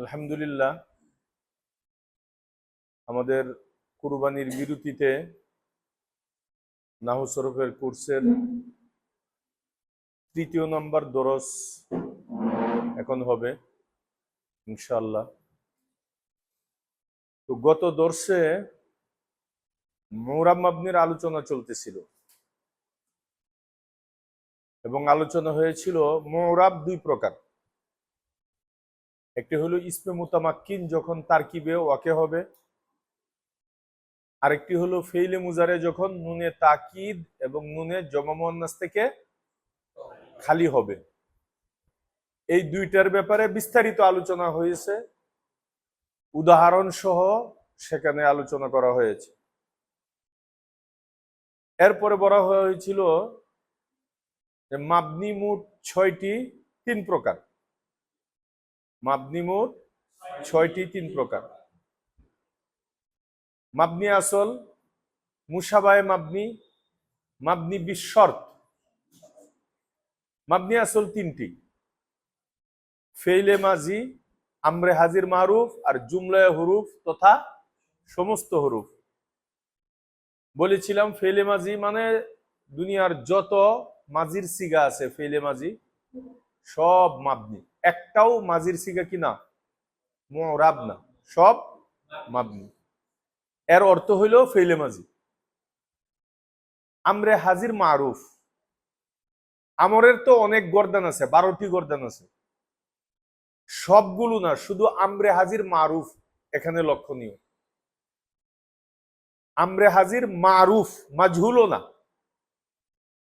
আলহামদুলিল্লাহ, আমাদের কুরবানির বিরতিতে নাহু সরফের কোর্সের তৃতীয় নম্বর দরস এখন হবে ইনশাল্লাহ তো গত দর্শে মৌরাম মাবনির আলোচনা চলতেছিল। এবং আলোচনা হয়েছিল মৌরাব দুই প্রকার। একটি হলো ইসমে মুতামাক্কিন, যখন তারকিবে ওয়াকে হবে। আরেকটি হলো ফেইলে মুজারে, যখন নুনে তাকিদ এবং নুনে জমামন্নাস থেকে খালি হবে। এই দুইটার ব্যাপারে বিস্তারিত আলোচনা হয়েছে। উদাহরণ সহ সেখানে আলোচনা করা হয়েছে। এরপরে বলা হয়েছিল যে, মাবনি মুট ছয়টি তিন প্রকার। মাবনি মোট ছয়টি তিন প্রকার। মাবনি আসল, মুসাবায় মাবনি মাবনি বিশ্বর্ত। মাবনি আসল তিনটি। ফেইলে মাজি, আমরে হাজির মারুফ আর জুমলায় হরুফ তথা সমস্ত হরুফ। বলেছিলাম ফেলে মাজি মানে দুনিয়ার যত মাজির সিগা আছে ফেলে মাজি, সব মাবনি। একটাও মাজির সিগা কি না? মোরাব না। সব মাবনি। এর অর্থ হইল ফেলে মাজি আমরে হাজির মারুফ। আমরের তো অনেক গর্দান আছে, বারোটি গর্দান আছে। সবগুলো না, শুধু আমরে হাজির মারুফ এখানে লক্ষণীয়। আমরে হাজির মারুফ মাজহুলও না।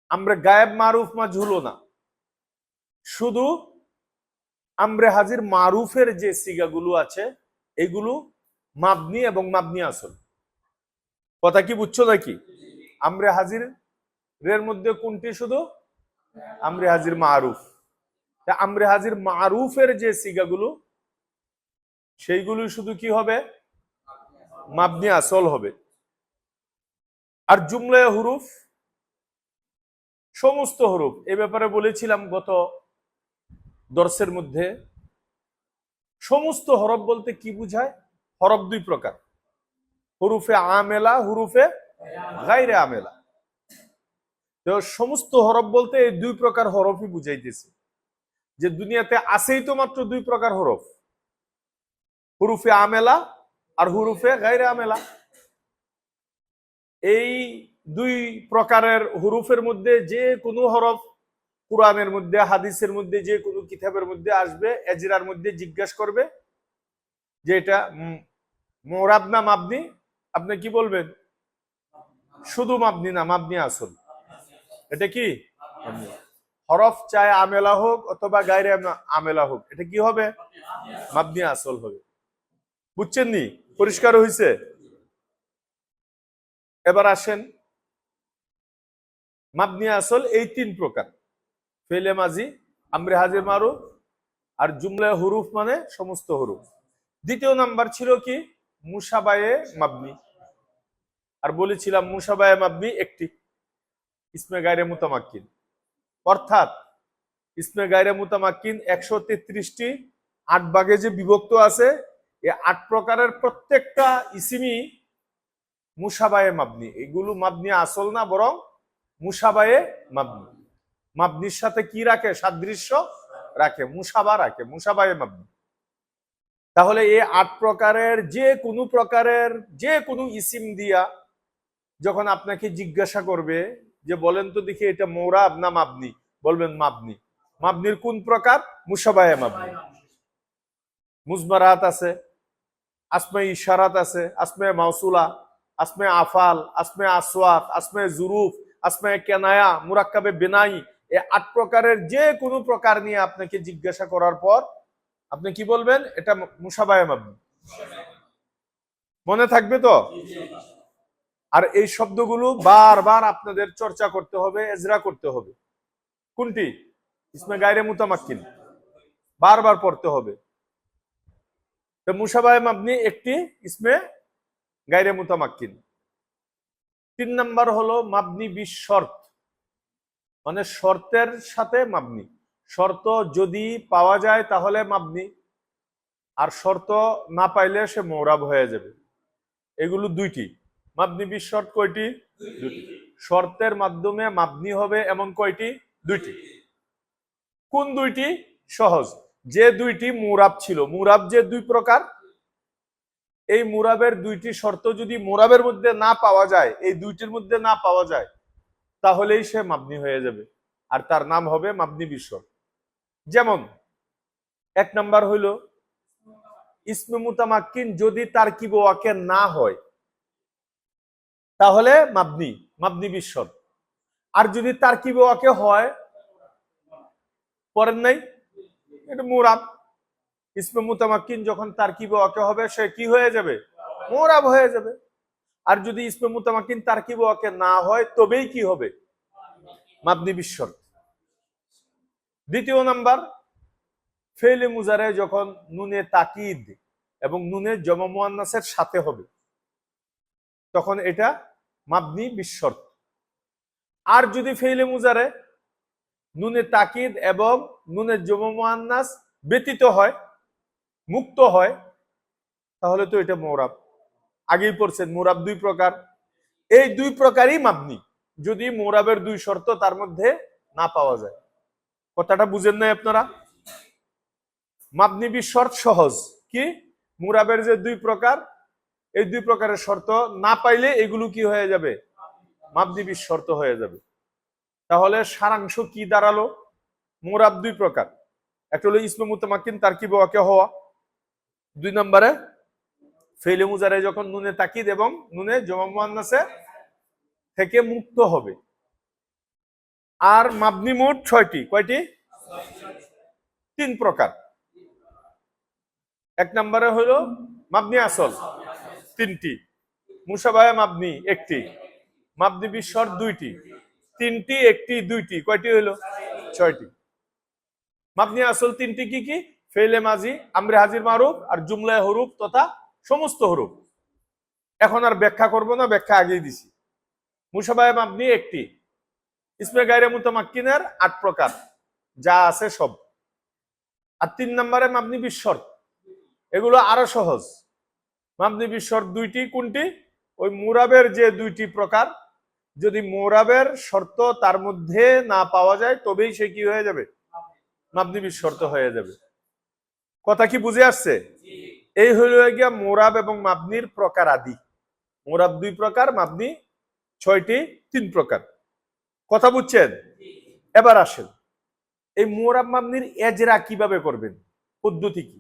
আমরে গায়েব মারুফ মাজহুলও না। শুধু আমরে হাজির মারুফের যে সিগাগুলো আছে, এগুলো মাবনি এবং মাবনি আসল। কথা কি বুঝছ নাকি? আমরে হাজির এর মধ্যে কোনটি শুধু? আমরে হাজির মারুফ। আমরে হাজির মারুফের যে সিগাগুলো সেইগুলো শুধু কি হবে? মাবনি আসল হবে। আর জুমলায় হুরুফ, সমস্ত হরুফ, এ ব্যাপারে বলেছিলাম গত দর্শের মধ্যে সমস্ত হরফ বলতে কি বুঝায়? হরফ দুই প্রকার। হরুফে আমেলা, হুরুফে গাইরে আমেলা। তো সমস্ত হরফ বলতে এই দুই প্রকার হরফই বুঝাইতেছে। যে দুনিয়াতে আছেই তো মাত্র দুই প্রকার হরফ। হুরুফে আমেলা আর হুরুফে গাইরে আমেলা। এই দুই প্রকারের হুরুফের মধ্যে যে কোনো হরফ কোরআনের মধ্যে, হাদিসের মধ্যে, যে কোনো কিতাবের মধ্যে আসবে, এজরার মধ্যে জিজ্ঞাসা করবে যে এটা মোরাব না মাবনি? আপনি কি বলবেন? শুধু মাবনি না, মাবনি আসল। এটা কি? হরফ চায় আমেলা হোক অথবা গাইরে আমেলা হোক, এটা কি হবে? মাবনি আসল হবে। বুঝছেন নি? পরিষ্কার হয়েছে এবার আসেন, মাবনি আসল এই তিন প্রকার। ফেলে মাজি, আমরে হাজির মারুফ আর জুমলা হুরুফ মানে সমস্ত হুরুফ। দ্বিতীয় নাম্বার ছিল কি? মুসাবায়ে মাবনি। আর বলেছিলাম মুসাবায়ে মাবনি একটি, ইসমে গায়রে মুতামাক্কিন। অর্থাৎ ইসমে গায়রে মুতামাক্কিন একশো তেত্রিশটি আট ভাগে যে বিভক্ত আছে এই আট প্রকারের প্রত্যেকটা ইসিমি মুসাবায়ে মাবনি। এগুলো মাবনি আসল না, বরং মুসাবায়ে মাবনি। মাবনির সাথে কি রাখে? সাদৃশ্য রাখে, মুসাবা রাখে মুসাবায়ে মাবনি। তাহলে এই আট প্রকারের যে কোনো প্রকারের যে কোনো ইসিম দিয়া যখন আপনাকে জিজ্ঞাসা করবে যে, বলেন তো দেখি এটা মৌরাব না মাবনি? বলবেন মাবনি। মাবনির কোন প্রকার? মুসাবায়ে মাবনি। মুজমারাত আছে, আসমে ইশারাত আছে, আসমে মাউসুলা, আসমে আফাল, আসমে আসওয়াত আসমে জুরুফ, আসমে কেনায়া, মুরাক্কাবে বেনাই এই আট প্রকারের যে কোনো প্রকার নিয়ে আপনাকে জিজ্ঞাসা করার পর আপনি কি বলবেন? এটা মুসাবায় মাবনি মনে থাকবে তো? আর এই শব্দগুলো বারবার আপনাদের চর্চা করতে হবে, এজরা করতে হবে। কোনটি? ইসমে গায়রে মুতামাক্কিন। বারবার পড়তে হবে। তো মুসাবায় মাবনি একটি ইসমে গায়রে মুতামাক্কিন। তিন নাম্বার হলো মাবনি বিশ শর্ত। মানে শর্তের সাথে মাবনি। শর্ত যদি পাওয়া যায় তাহলে মাবনি, আর শর্ত না পাইলে সে মৌরাব হয়ে যাবে। এগুলো দুইটি। মাবনি বিশ শর্ত কয়টি? শর্তের মাধ্যমে মাবনি হবে এমন কয়টি? দুইটি। কোন দুইটি? সহজ। যে দুইটি মুরাব ছিল। মুরাব যে দুই প্রকার? এই মুরাবের দুইটি শর্ত যদি মুরাবের মধ্যে না পাওয়া যায়, এই দুইটির মধ্যে না পাওয়া যায় তাহলেই সে মাবনি হয়ে যাবে। আর তার নাম হবে মাবনি বিশ্ব যেমন, এক নাম্বার হইল, ইসমে মুতামাক্কিন যদি তার কি ওয়াকে না হয়, তাহলে মাবনি মাবনি বিশ্ব আর যদি তার কি ওয়াকে হয় পরেন নাই, এটা মুরাব। ইসমে মুতামাক্কিন যখন তার কি ওয়াকে হবে, সে কি হয়ে যাবে? মুরাব হয়ে যাবে। আর যদি ইসমে মুতামাকিন তার কি ওয়াকে না হয়, তবেই কি হবে? মাবনি বিশ্বর দ্বিতীয় নাম্বার ফেলে মুজারে যখন নুনে তাকিদ এবং নুনে জমা মুয়ান্নাসের সাথে হবে, তখন এটা মাবনি বিশ্বর আর যদি ফেলে মুজারে নুনে তাকিদ এবং নুনে জমা মুয়ান্নাস ব্যতীত হয়, মুক্ত হয়, তাহলে তো এটা মোরাব। আগেই পড়ছেন, মোরাব দুই প্রকার। এই দুই প্রকারই মাবনি, যদি মোরাবের দুই শর্ত তার মধ্যে না পাওয়া যায়। কথাটা বুঝেন নাই আপনারা? মাবনি শর্ত সহজ। কি? মুরাবের যে দুই প্রকার, এই দুই প্রকারের শর্ত না পাইলে এগুলো কি হয়ে যাবে? মাবনি শর্ত হয়ে যাবে। তাহলে সারাংশ কি দাঁড়াল? মোরাব দুই প্রকার। একটা হলো ইসমে তার কি হওয়া। দুই নম্বরে ফেলে মুজারে যখন নুনে তাকিদ এবং নুনে জমা থেকে মুক্ত হবে। আর মাবনি মোট ছয়টি। কয়টি? তিন প্রকার। এক নম্বরে হলো মাবনি আসল, তিনটি। মুসাবায় মাবনি, একটি। মাবনি বিশ্বর দুইটি। তিনটি, একটি, দুইটি। কয়টি হলো? ছয়টি। মাবনি আসল তিনটি কি কি? ফেলে মাজি, আমরে হাজির মারুফ আর জুমলায় হরুফ তথা সমস্ত হরুফ। এখন আর ব্যাখ্যা করব না, ব্যাখ্যা আগেই দিছি। মুসাবায় মাবনি একটি। ইসমে গাইরে মুতামাক্কিনের আট প্রকার। যা আছে সব। আর তিন নম্বরে মাবনি বিশ্বর এগুলো আরও সহজ। মাবনি বিশ্বর দুইটি, কোনটি? ওই মুরাবের যে দুইটি প্রকার। যদি মোরাবের শর্ত তার মধ্যে না পাওয়া যায়, তবেই সে কি হয়ে যাবে? মাবনি শর্ত হয়ে যাবে। কথা কি বুঝে আসছে? এই হইল গিয়া মোরাব এবং মাবনির প্রকার আদি। মোরাব দুই প্রকার, মাবনি ছয়টি, তিন প্রকার। কথা বুঝছেন? এবার আসেন। এই মোরাব মাবনির এজরা কীভাবে করবেন? পদ্ধতি কি?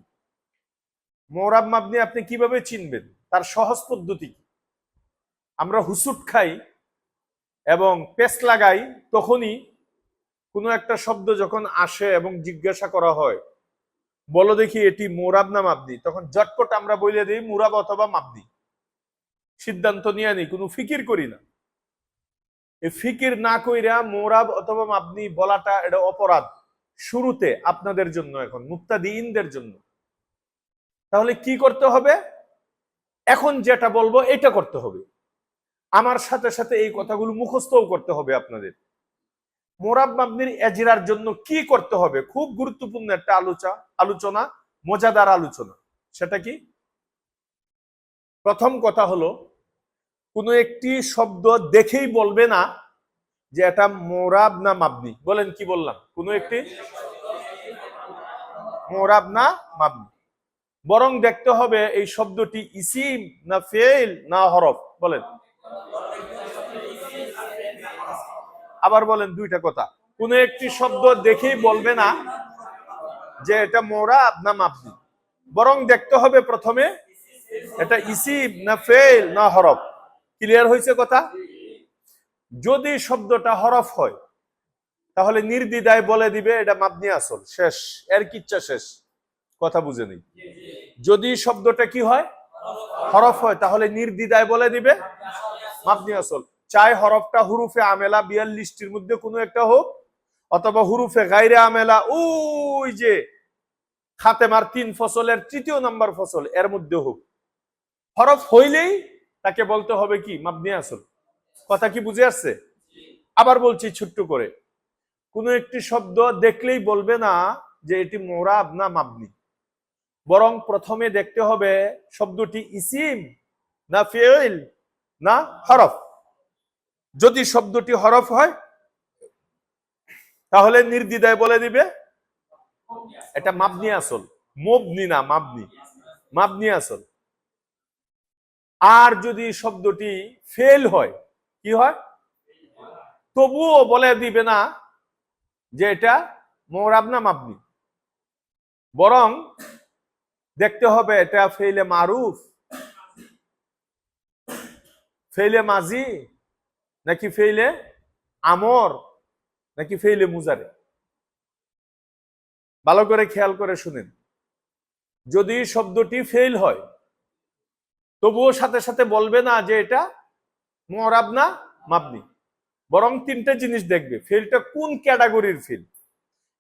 মোরাব মাবনি আপনি কীভাবে চিনবেন? তার সহজ পদ্ধতি কি? আমরা হুসুট খাই এবং পেস্ট লাগাই, তখনই কোনো একটা শব্দ যখন আসে এবং জিজ্ঞাসা করা হয় বলো দেখি এটি মোরাব না মাবনি তখন জটপট আমরা বলে দিই মুরাব অথবা মাবনি সিদ্ধান্ত নিয়ে নিই, কোনো ফিকির করি না। এই ফিকির না কইরা মোরাব অথবা মাবনি বলাটা এটা অপরাধ। শুরুতে আপনাদের জন্য এখন, মুক্তাদিনদের জন্য। তাহলে কি করতে হবে? এখন যেটা বলব, এটা করতে হবে। আমার সাথে সাথে এই কথাগুলো মুখস্থও করতে হবে আপনাদের। মোরাব এজিরার জন্য কি করতে হবে? খুব গুরুত্বপূর্ণ একটা আলোচনা আলোচনা, মজাদার আলোচনা। সেটা কি? প্রথম কথা হলো, কোনো একটি শব্দ দেখেই বলবে না যে এটা মোরাব না মাবনি। বলেন কি বললাম? কোনো একটি? মোরাব না মাবনি। বরং দেখতে হবে এই শব্দটি ইসিম না ফেল না হরফ। বলেন। আবার বলেন দুইটা কথা। কোন একটি শব্দ দেখেই বলবে না যে এটা মোরা না মাপনি বরং দেখতে হবে প্রথমে এটা ইসিব না ফেল না হরফ। ক্লিয়ার হয়েছে কথা? যদি শব্দটা হরফ হয়, তাহলে নির্দিদায় বলে দিবে এটা মাবনি আসল, শেষ, এর কিচ্ছা শেষ। কথা বুঝে নেই। যদি শব্দটা কি হয়? হরফ হয়, তাহলে নির্দিদায় বলে দিবে মাবনি আসল। চাই হরফটা হুরুফে আমেলা বিয়াল্লিশটির মধ্যে কোনো একটা হোক, অথবা হুরুফে গাইরে আমেলা, ওই যে খাতেমার তিন ফসলের তৃতীয় নাম্বার ফসল এর মধ্যে হোক। হরফ হইলেই তাকে বলতে হবে কি? মাবনি আসল। কথা কি বুঝে আসছে? আবার বলছি ছোট্ট করে। কোনো একটি শব্দ দেখলেই বলবে না যে এটি মোরাব না মাবনি। বরং প্রথমে দেখতে হবে শব্দটি ইসিম না ফেইল না হরফ। যদি শব্দটি হরফ হয়, তাহলে নির্দ্বিধায় বলে দিবে, এটা মাবনি আসল। মবনি না, মাবনি। মাবনি আসল। আর যদি শব্দটি ফেল হয়, কি হয়? তবুও বলে দিবে না যে এটা মোরাব না মাবনি। বরং দেখতে হবে এটা ফেলে মারুফ ফেলে মাজি। নাকি ফেইলে আমর, নাকি ফেইলে মুজারে? ভালো করে খেয়াল করে শুনেন। যদি শব্দটি ফেল হয়, তবুও সাথে সাথে বলবে না যে এটা মরাব না মাবনি। বরং তিনটা জিনিস দেখবে ফেলটা কোন ক্যাটাগরির ফেল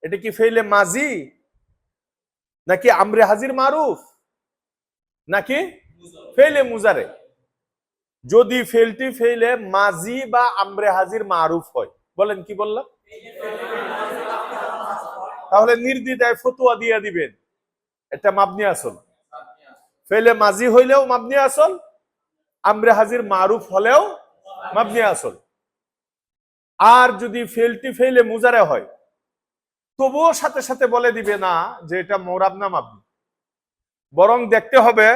এটা কি ফেলে মাজি, নাকি আমরে হাজির মারুফ, নাকি ফেলে মুজারে? যদি ফেলটি ফেলে মাজি বা আমরে হাজির মারুফ হয়, বলেন কি বললাম তাহলে নির্দ্বিধায় ফতুয়া দিয়ে দিবেন। এটা মাবনি আসল। ফেলে মাজি হইলেও মাবনি আসল, আমরে হাজির মারুফ হলেও মাবনি আসল। আর যদি ফেলটি ফেলে মুজারে হয়, তবুও সাথে সাথে বলে দিবে না যে এটা মোরাব না মাবনি। বরং দেখতে হবে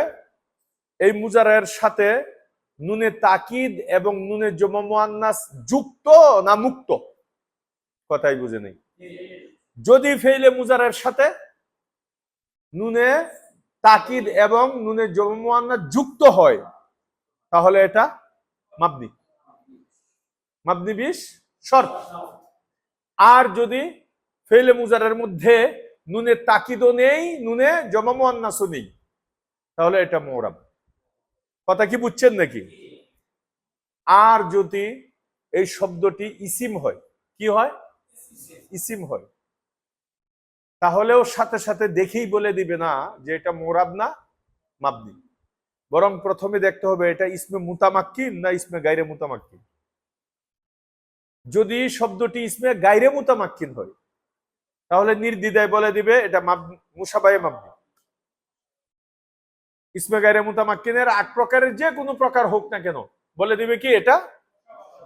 এই মুজারের সাথে নুনে তাকিদ এবং নুনে জমান্নাস যুক্ত না মুক্ত? কথাই বুঝে নেই। যদি ফেইলে মুজারের সাথে নুনে তাকিদ এবং নুনে জমান্নাস যুক্ত হয়, তাহলে এটা মাবনি। মাবনি বিশ শর্ত। আর যদি ফেলে মুজারের মধ্যে নুনে তাকিদও নেই, নুনে জমামুয়ান্নাসও নেই, তাহলে এটা মোরাব কথা কি বুঝছেন নাকি? আর যদি এই শব্দটি ইসিম হয়, কি হয়? ইসিম হয়। তাহলেও সাথে সাথে দেখেই বলে দিবে না যে এটা মোরাব না মাবনি বরং প্রথমে দেখতে হবে এটা ইসমে মুতামাক্কিন না ইসমে গাইরে মুতামাক্কিন? যদি শব্দটি ইসমে গাইরে মুতামাক্কিন হয়, তাহলে নির্দ্বিধায় বলে দিবে এটা মুসাবাই মাবনি ইসমে গাইরে মুতামাক্কিনের আট প্রকারের যে কোনো প্রকার হোক না কেন, বলে দিবে কি এটা?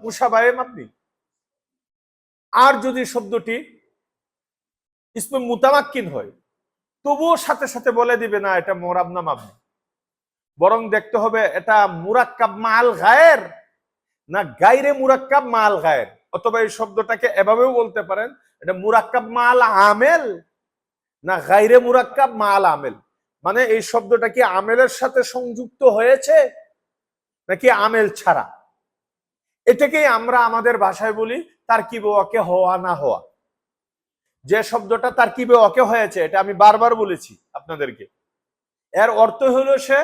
মুসাবায়ে মাবনি আর যদি শব্দটি ইসমে মুতামাক্কিন হয়, তবুও সাথে সাথে বলে দিবে না এটা মোরাব না মাবনি। বরং দেখতে হবে এটা মুরাক্কাব মাল গায়ের না গাইরে মুরাক্কাব মাল গায়ের। অথবা এই শব্দটাকে এভাবেও বলতে পারেন, এটা মুরাক্কাব মাল আমেল না গাইরে মুরাক্কাব মাল আমেল। মানে এই শব্দটা কি আমেলের সাথে সংযুক্ত হয়েছে নাকি আমেল ছাড়া? এটাকেই আমরা আমাদের ভাষায় বলি তার কি ওকে হওয়া না হওয়া। যে শব্দটা তার কি ওকে হয়েছে, এটা আমি বারবার বলেছি আপনাদেরকে। এর অর্থ হলো সে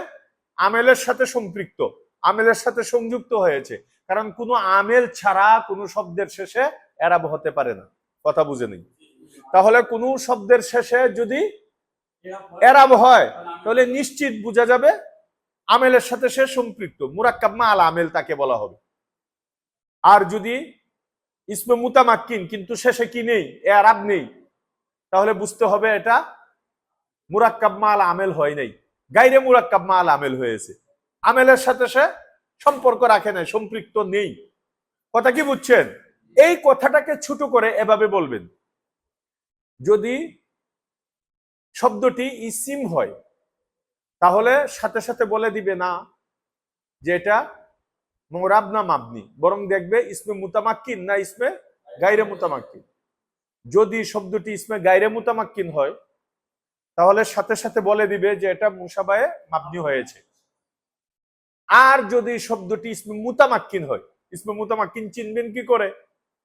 আমেলের সাথে সম্পৃক্ত, আমেলের সাথে সংযুক্ত হয়েছে। কারণ কোনো আমেল ছাড়া কোনো শব্দের শেষে এরাব হতে পারে না। কথা বুঝে নেই তাহলে কোনো শব্দের শেষে যদি এরাব হয়, তাহলে নিশ্চিত বোঝা যাবে আমেলের সাথে সে সম্পৃক্ত, মুরাক্কাব মাল আমেল তাকে বলা হবে। আর যদি ইসমে মুতামাক্কিন, কিন্তু শেষে কি নেই? এরাব নেই। তাহলে বুঝতে হবে এটা মুরাক্কাব মাল আমেল হয় নাই। গাইরে মুরাক্কাব মাল আমেল হয়েছে। আমেলের সাথে সে সম্পর্ক রাখে নাই, সম্পৃক্ত নেই। কথা কি বুঝছেন? এই কথাটাকে ছোট করে এভাবে বলবেন। যদি শব্দটি ইসিম হয়। তাহলে সাথে সাথে বলে দিবে না যে এটা মোরাব না মাবনি, বরং দেখবে ইসমে মুতামাক্কিন না ইসমে গাইরে মুতামাক্কিন। যদি শব্দটি ইসমে গাইরে মুতামাক্কিন হয়, তাহলে সাথে সাথে বলে দিবে যে এটা মুসাবায়ে মাবনি হয়েছে। আর যদি শব্দটি ইসমে মুতামাক্কিন হয়, ইসমে মুতামাক্কিন চিনবেন কি করে?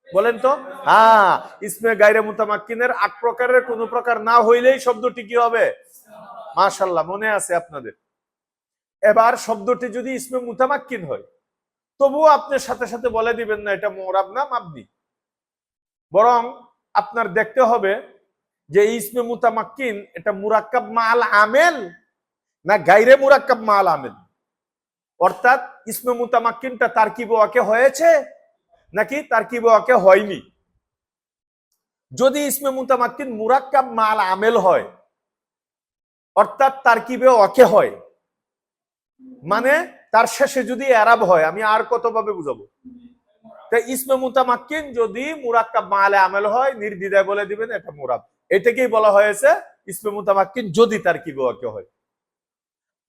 বলেন তো? হ্যাঁ ইসমে গাইরে মুতামাক্কিনের আট প্রকারের, কোন প্রকার না হইলেই শব্দটি কি হবে? মাশাল্লাহ মনে আছে আপনাদের। এবার শব্দটি যদি ইসমে মুতামাক্কিন হয়, তবুও আপনি সাথে সাথে বলে দিবেন না, এটা মোরাব না মাবনি। বরং আপনার দেখতে হবে যে ইসমে মুতামাক্কিন এটা মুরাক্কাব মাল আমেল না গাইরে মুরাক্কাব মাল আমেল? অর্থাৎ ইসমে মুতামাক্কিনটা তার কি বোয়াকে হয়েছে? নাকি তার কি বোয়াকে হয়নি? যদি ইসমে মুতামাক্কিন মুরাক্কাব মাল আমেল হয়, অর্থাৎ তার তারকিবে অকে হয় মানে তার শেষে যদি এরাব হয়, আমি আর কতভাবে বুঝাবো? তা ইসমে মুতামাক্কিন যদি মুরাক্কাব মালে আমেল হয়, নির্দ্বিধায় বলে দিবেন এটা মুরাব এটাকেই বলা হয়েছে ইসমে মুতামাক্কিন যদি তার কি হয়।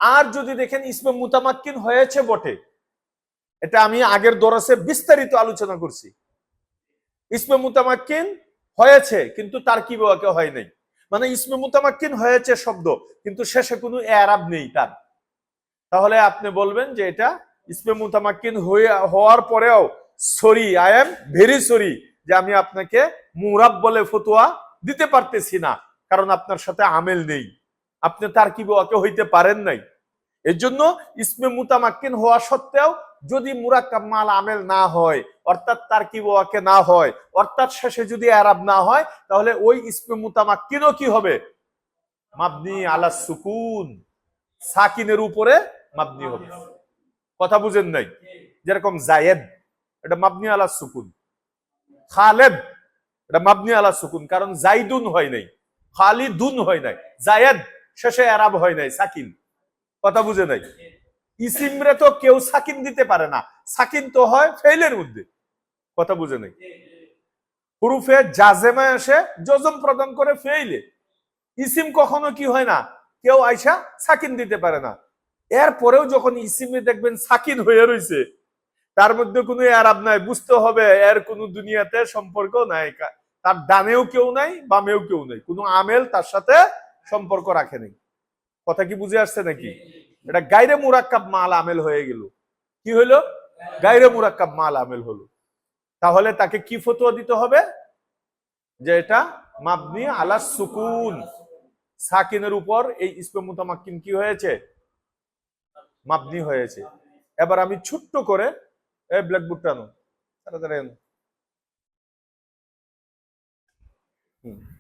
আর যদি দেখেন ইসমে মুতামাক্কিন হয়েছে বটে এটা আমি আগের দরসে বিস্তারিত আলোচনা করছি। ইসমে মুতামাক্কিন হয়েছে, কিন্তু তার কি ওয়াকে হয় নাই। মানে ইসমে মুতামাক্কিন হয়েছে শব্দ, কিন্তু শেষে কোনো এরাব নেই তার। তাহলে আপনি বলবেন যে এটা ইসমে মুতামাক্কিন হয়ে, হওয়ার পরেও sorry I am very sorry যে আমি আপনাকে মুরাব বলে ফতোয়া দিতে পারতেছি না, কারণ আপনার সাথে আমেল নেই। আপনি তার কি ওয়াকে হইতে পারেন নাই। এর জন্য ইসমে মুতামাক্কিন হওয়া সত্ত্বেও যদি মুরাক্কাব মাল আমেল না হয়, অর্থাৎ তার কি ওয়াকে না হয়, অর্থাৎ শেষে যদি আরাব না হয়, তাহলে ওই ইসমে মুতামাক্কিনও কি হবে? মাবনি আলা সুকুন। সাকিনের উপরে মাবনি হবে। কথা বুঝেন নাই? যেরকম জায়েদ, এটা মাবনি আলা সুকুন। খালেদ, এটা মাবনি আলা সুকুন। কারণ জাইদুন হয় নাই, খালিদুন হয় নাই। জায়েদ, শেষে আরাব হয় নাই, সাকিন। কথা বুঝে নাই? ইসিমরে তো কেউ সাকিন দিতে পারে না। সাকিন তো হয় ফেইলের মধ্যে। কথা বুঝে নেই। হুরুফে জাজেমা এসে জজম প্রদান করে ফেইলে ইসিম কখনো কি হয় না? কেউ আইসা সাকিন দিতে পারে না। এরপরেও যখন ইসিমে দেখবেন সাকিন হয়ে রয়েছে তার মধ্যে কোনো আরাব নাই, বুঝতে হবে এর কোনো দুনিয়াতে সম্পর্ক নাই। তার ডানেও কেউ নাই, বামেও কেউ নাই। কোনো আমেল তার সাথে সম্পর্ক রাখে নাই। কথা কি বুঝে আসছে নাকি? এটা গাইরে মুরাক্কাব মাল আমেল হয়ে গেল। কি হইল গাইরে মুরাক্কাব মাল আমেল হলো। তাহলে তাকে কি ফতোয়া দিতে হবে? যে এটা মাবনি আলা সুকুন। সাকিনের উপর এই ইসমে মুতামাক্কিন কি হয়েছে? মাবনি হয়েছে। এবার আমি ছোট্ট করে এই ব্ল্যাকবোর্ডটা আনো। তাড়াতাড়ি হুম।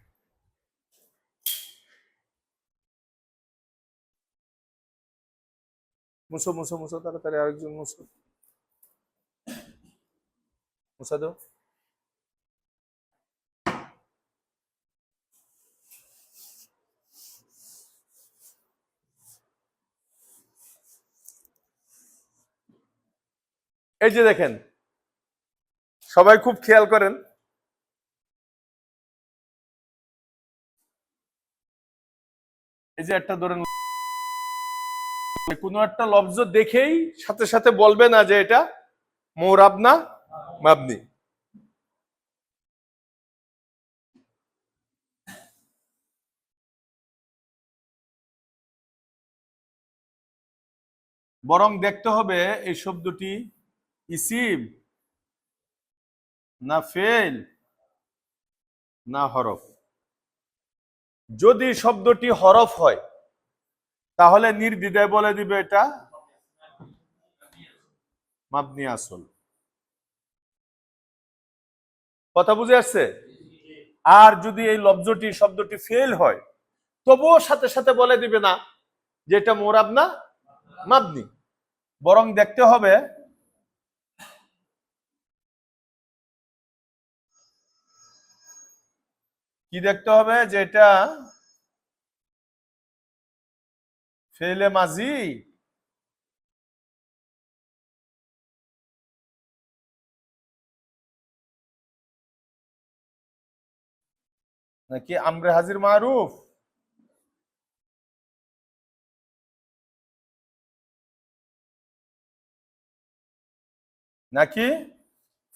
মুছো মুছো মুছো, তাড়াতাড়ি আরেকজন মুছো। মুছা দাও। এই যে দেখেন, সবাই খুব খেয়াল করেন। এই যে একটা ধরেন কোনো একটা লব্জ দেখেই সাথে সাথে বলবে না যে এটা মোরাব না মাবনি। বরং দেখতে হবে এই শব্দটি ইসিম, না ফেল, না হরফ। যদি শব্দটি হরফ হয় তাহলে নির্দ্বিধায় বলে দিবে এটা মাবনি আসল। কথা বুঝে আসছে? আর যদি এই লব্জটি শব্দটি ফেল হয়, তবুও সাথে সাথে বলে দিবে না যে এটা মোরাব না মাবনি। বরং দেখতে হবে কি দেখতে হবে যে এটা ফেলে মাঝি নাকি আমরে হাজির মারুফ নাকি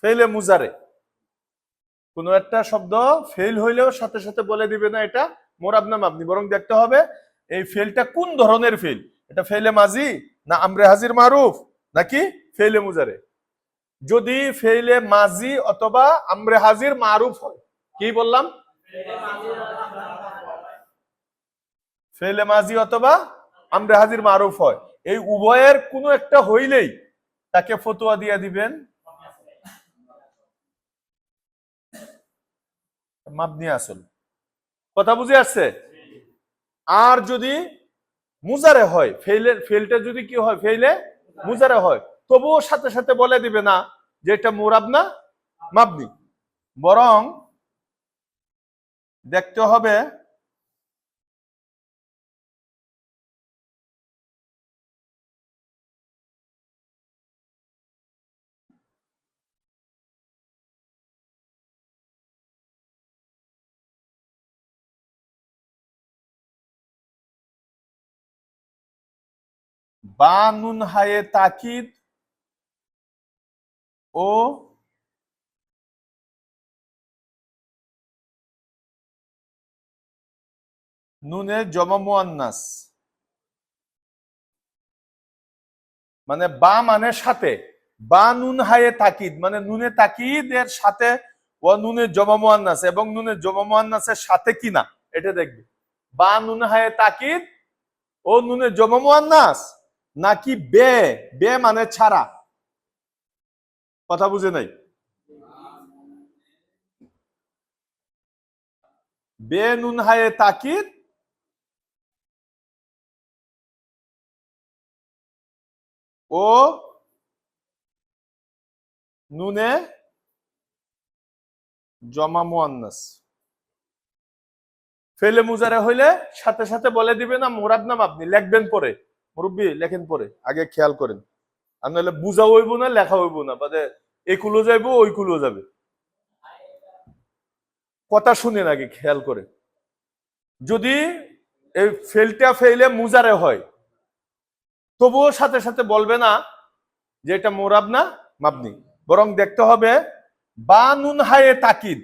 ফেলে মুজারে কোনো একটা শব্দ ফেল হইলেও সাথে সাথে বলে দিবে না এটা। মোরাব না মাবনি, বরং দেখতে হবে এই ফেলটা কোন ধরনের ফেল? এটা ফেলে মাজি না আমরে হাজির মারুফ নাকি ফেলে মুজারে? যদি ফেলে মাজি অথবা আমরে হাজির মারুফ হয়, কি বললাম? ফেলে মাজি অথবা আমরে হাজির মারুফ হয়। এই উভয়ের কোনো একটা হইলেই তাকে ফতোয়া দিয়ে দিবেন। মাবনি আসল। কথা বুঝে আসছে? আর যদি মুজারে হয় ফেলে ফেলটা যদি কি হয় ফেলে মুজারে হয়, তবুও সাথে সাথে বলে দিবে না যে এটা মুরাব না, মাবনি। বরং দেখতে হবে বা নুন হায়ে তাকিদ ও নুনে জমা মুয়ান্নাস। মানে বা মানে সাথে। বা নুন হায়ে তাকিদ মানে নুনে তাকিদ এর সাথে ও নুনে জমা মুয়ান্নাস এবং নুনে জমা মুয়ান্নাসের সাথে কিনা, এটা দেখবে। বা নুন হায়ে তাকিদ ও নুনে জমা মুয়ান্নাস। নাকি বে বে মানে ছাড়া? কথা বুঝে নাই? বে নুন হায়ে তাকিদ। ও নুনে জমা মুয়ান্নাস। ফেলে মুজারে হইলে সাথে সাথে বলে দিবে না মোরাদ নাম আপনি, লেখবেন পরে। মুরব্বী, লেখেন পরে, আগে খেয়াল করেন। আর নাহলে বুঝা হইব না, লেখা হইব না, বাদে এই কুলো যাইব ওই কুলো যাবে। কথা শুনেন আগে, খেয়াল করে। যদি এই ফেলটা ফেলে মুজারে হয়, তবুও সাথে সাথে বলবে না যে এটা মোরাব না, মাবনি। বরং দেখতে হবে, বা নুন হায়ে তাকিদ,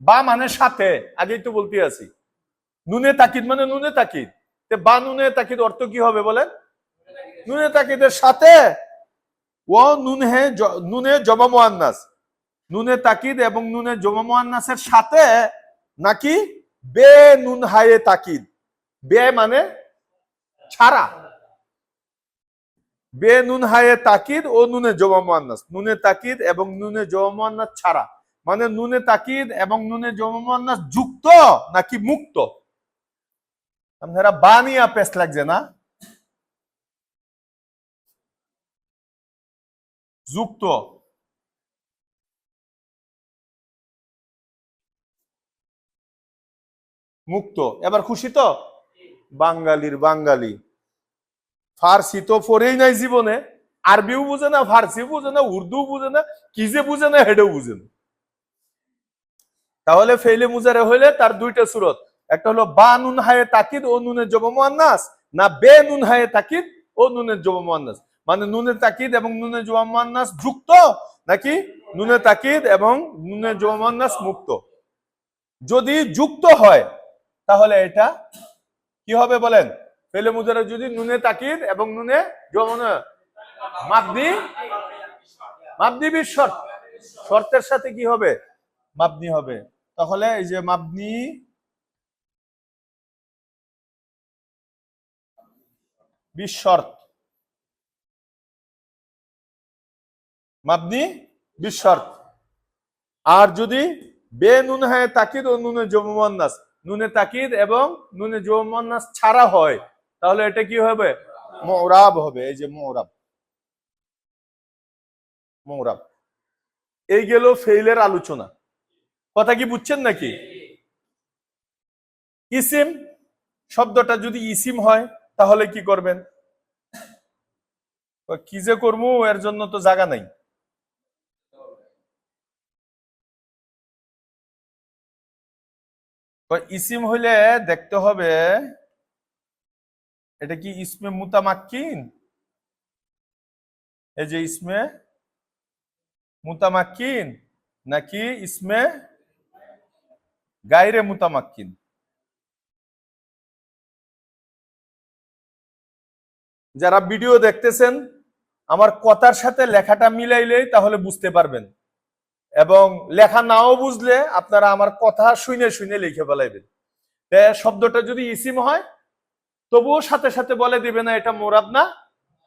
বা মানে সাথে, আগেই তো বলতে আছি। নুনে তাকিদ মানে নুনে তাকিদ। বা নুনে তাকিদ অর্থ কি হবে বলেন? নুনে তাকিদের সাথে? ও নুন নুনে জমা মুয়ান্নাস। নুনে তাকিদ এবং নুনে জমা মুয়ান্নাসের সাথে নাকি বে নুন হায়ে তাকিদ? বে মানে ছাড়া। বে নুন হায়ে তাকিদ ও নুনে জমা মুয়ান্নাস। নুনে তাকিদ এবং নুনে জমা মুয়ান্নাস ছাড়া। মানে নুনে তাকিদ এবং নুনে জমা মুয়ান্নাস যুক্ত নাকি মুক্ত? আপনারা বানিয়া পেস্ট লাগছে না? যুক্ত। মুক্ত। এবার খুশি তো? বাঙালির বাঙালি। ফার্সি তো পড়েই নাই জীবনে। আরবিও বুঝে না ফার্সি বুঝে না উর্দু বুঝে না, কি যে বুঝে না, হেডেও বুঝে না। তাহলে ফেলে মুজারে হইলে তার দুইটা সুরত। একটা হলো, বা নুন হায়ে তাকিদ, ও নুনের জব মুয়ান্নাস, না বে নুন হায়ে তাকিদ, ও নুনের জব মুয়ান্নাস। মানে নুনের তাকিদ এবং নুনে জব মুয়ান্নাস যুক্ত নাকি নুনে তাকিদ এবং নুনে জব মুয়ান্নাস মুক্ত? যদি যুক্ত হয়, তাহলে এটা কি হবে বলেন? ফেলে মুজারে যদি নুনে তাকিদ এবং নুনে জমনা মাবনি মাবনি বিশ শর্ত। শর্তের সাথে কি হবে? মাবনি হবে। তাহলে এই যে মাবনি বিশ শর্ত। মাবনি বিশ শর্ত আর যদি বে নুন হয় তাকিদ ও নুনে জমুমান্নাস নুনে তাকিদ এবং নুনে জমুমান্নাস ছাড়া হয়, তাহলে এটা কি হবে? মোরাব হবে, এই যে মোরাব। মোরাব। এই গেল ফেইলের আলোচনা। কথা কি বুঝছেন নাকি? ইসিম শব্দটা যদি ইসিম হয়, তাহলে কি করবেন? কি যে করব, এর জন্য তো জায়গা নাই। ইসিম হইলে দেখতে হবে, এটা কি ইসমে মুতামাক্কিন? এই যে ইসমে মুতামাক্কিন নাকি ইসমে গাইরে মুতামাক্কিন? যারা ভিডিও দেখতেছেন, আমার কথার সাথে লেখাটা মিলাইলেই তাহলে বুঝতে পারবেন। এবং লেখা নাও বুঝলে আপনারা আমার কথা শুনে শুনে লিখে ফেলাইবেন। শব্দটা যদি ইসিম হয়, তবুও সাথে সাথে বলে দিবে না, এটা মোরাব না,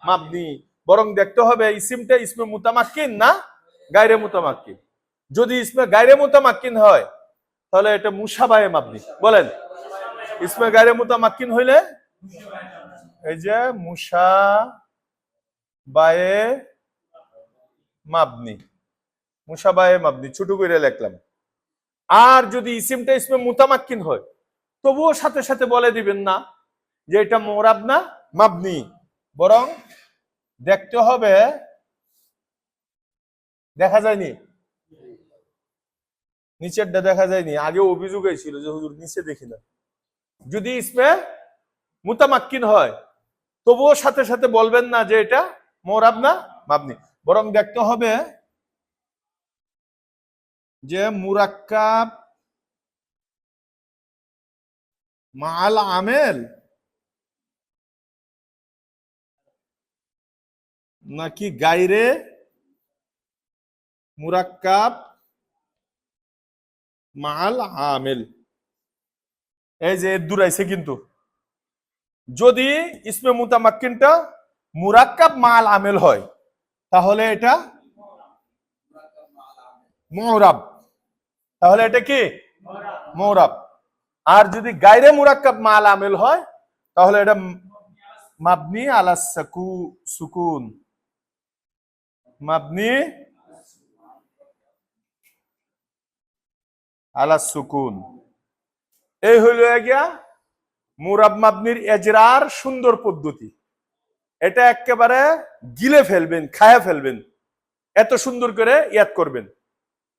মাবনি। বরং দেখতে হবে ইসিমটা ইসমে মুতামাক্কিন না গায়রে মুতামাক্কিন। যদি ইসমে গায়রে মুতামাক্কিন হয়, তাহলে এটা মুসাবায়ে মাবনি। বলেন, ইসমে গায়রে মুতামাক্কিন হইলে? এই যে মুসা বায়ে মাবনি। মুসাবায়ে মাবনি ছোট করে লিখলাম। আর যদি ইসিমটা ইসমে মুতামাক্কিন হয়, তবুও সাথে সাথে বলে দিবেন না যে এটা মোরাব না, মাবনি। বরং দেখতে হবে, দেখা যায়নি। নিচেরটা দেখা যায়নি আগে অভিযোগ ছিল যে হুজুর নিচে দেখি না। যদি ইসমে মুতামাক্কিন হয়, তবুও সাথে সাথে বলবেন না যে এটা মোরাব না, মাবনি। বরং দেখতে হবে যে মুরাক্কাব মাল আমেল নাকি গাইরে মুরাক্কাব মাল আমেল? এই যে দূরাইছে কিন্তু। যদি ইসমে মুতামাক্কিনটা মুরাক্কাব মাল আমেল হয়, তাহলে এটা মৌরাব তাহলে এটা কি? মৌরাব। আর যদি গাইরে মুরাক্কাব মাল আমেল হয়, তাহলে এটা মাবনি আলা সাকু, সুকুন। মাবনি আলা সুকুন। এই হইল গিয়া মুরাব মাবনির এজরার সুন্দর পদ্ধতি। এটা একেবারে গিলে ফেলবেন, খায়া ফেলবেন, এত সুন্দর করে ইয়াদ করবেন।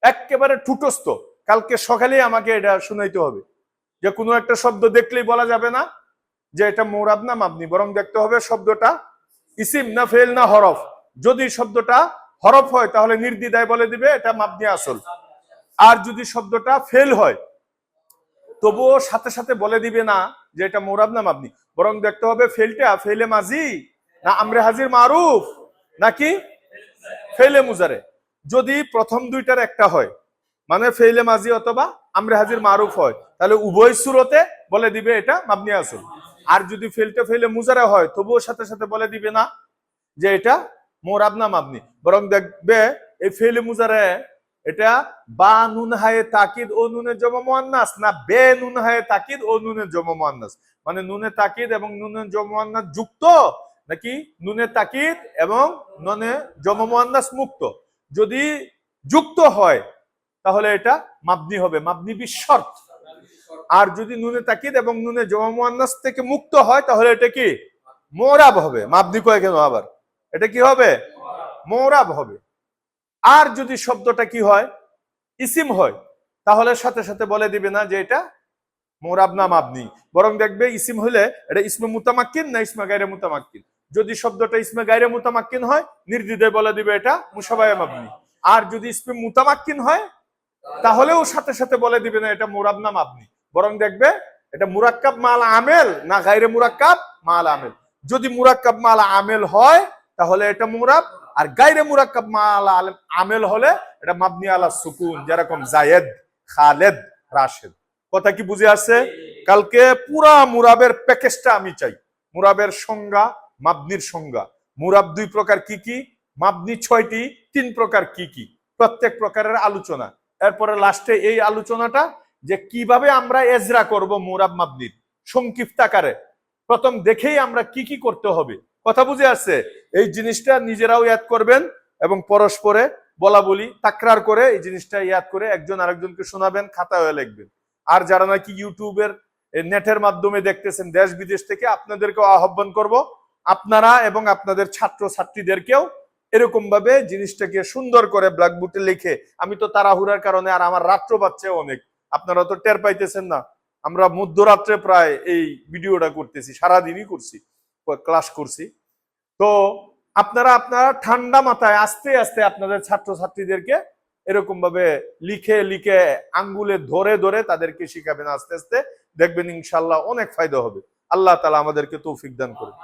একেবারে ঠুটস্থ। কালকে সকালে আমাকে এটা শুনাইতে হবে। যে কোনো একটা শব্দ দেখলেই বলা যাবে না যে এটা মোরাব না মাবনি, বরং দেখতে হবে শব্দটা ইসিম না ফেল না হরফ। যদি শব্দটা হরফ হয়, তাহলে নির্দ্বিধায় বলে দিবে এটা মাবনি আসল। আর যদি শব্দটা ফেল হয়, তবুও সাথে সাথে বলে দিবে না যে এটা মোরাব না মাবনি, বরং দেখতে হবে ফেলটা ফেলে মাজি না আমরে হাজির মারুফ, নাকি ফেলে মুজারে। যদি প্রথম দুইটার একটা হয় মানে ফেইলে মাজি অথবা আমরে হাজির মারুফ হয়। তাহলে উভয় সুরতে বলে দিবে এটা মাবনি আসল। আর যদি ফেলটা ফেলে মুজারে হয়, তবুও সাথে সাথে বলে দিবে না যে এটা মোরাব না মাবনি। বরং দেখবে এই ফেলে মুজারে এটা বা নুন হায়ে তাকিদ ও নুনের জমা না বে নুন হায়ে তাকিদ ও নুনের জমা মোয়ান্নাস। মানে নুনে তাকিদ এবং নুনের জমা যুক্ত নাকি নুনে তাকিদ এবং ননে জমা মুক্ত। যদি যুক্ত হয় তাহলে এটা মাবনি হবে, মাবনি বিশর্ত আর যদি নুনে তাকিদ এবং নুনে জমা মোয়ান্নাস থেকে মুক্ত হয়, তাহলে এটা কি? মোরাব হবে। মাবনি কয় কেন আবার? এটা কি হবে? মোরাব হবে। আর যদি শব্দটা কি হয়? ইসিম হয়, তাহলে সাথে সাথে বলে দিবে না যে এটা মোরাব না মাবনি। বরং দেখবে ইসিম হলে এটা ইসমে মুতামাক্কিন না ইসমে গাইরে মুতামাক্কিন? যদি শব্দটা ইসমে গাইরে মুতামাক্কিন হয়, নির্দ্বিধায় বলে দিবে এটা মুসাবায় মাবনি। আর যদি ইসমে মুতামাক্কিন হয় তাহলেও সাথে সাথে বলে দিবে না, এটা মোরাব না মাবনি। বরং দেখবে, এটা মুরাক্কাব মাল আমেল না গাইরে মুরাক্কাব মাল আমেল। যদি মুরাক্কাব মাল আমেল হয়, তাহলে এটা মুরাব আর গাইরে মুরাক্কাব মাল আমেল হলে এটা মাবনি আলা সুকুন, যেরকম জায়েদ, খালেদ, রাশেদ। কথা কি বুঝে আসছে? কালকে পুরা মুরাবের প্যাকেজটা আমি চাই। মুরাবের সংজ্ঞা, মাবনির সংজ্ঞা। মুরাব দুই প্রকার কি কি? মাবনি ছয়টি, তিন প্রকার কি কি? প্রত্যেক প্রকারের আলোচনা। এরপরে লাস্টে এই আলোচনাটা যে কীভাবে আমরা এজরা করব মুরাব মাবনির সংক্ষিপ্ত আকারে। প্রথম দেখেই আমরা কি কি করতে হবে। কথা বুঝে আসছে? এই জিনিসটা নিজেরাও ইয়াদ করবেন এবং পরস্পরে বলা বলি, তাকরার করে এই জিনিসটা ইয়াদ করে একজন আরেকজনকে শোনাবেন, খাতা হয়ে লিখবেন। আর যারা নাকি ইউটিউবের নেটের মাধ্যমে দেখতেছেন, দেশ বিদেশ থেকে আপনাদেরকেও আহ্বান করব, আপনারা এবং আপনাদের ছাত্র ছাত্রীদেরকেও এরকম ভাবে জিনিসটাকে সুন্দর করে ব্ল্যাকবোর্ডে লিখে, আমি তো তাড়াহুড়ার কারণে আর আমার রাত্র বাচ্চা অনেক। আপনারা তো টের পাইতেছেন না। আমরা মধ্যরাত্রে প্রায় এই ভিডিওটা করতেছি, সারাদিনই করছি ক্লাস করছি। তো আপনারা আপনারা ঠান্ডা মাথায় আস্তে আস্তে আপনাদের ছাত্রছাত্রীদেরকে এরকম ভাবে লিখে লিখে আঙ্গুলে ধরে ধরে তাদেরকে শিখাবেন, আস্তে আস্তে দেখবেন ইনশাল্লাহ অনেক ফায়দা হবে। আল্লাহ তালা আমাদেরকে তৌফিক দান করুন।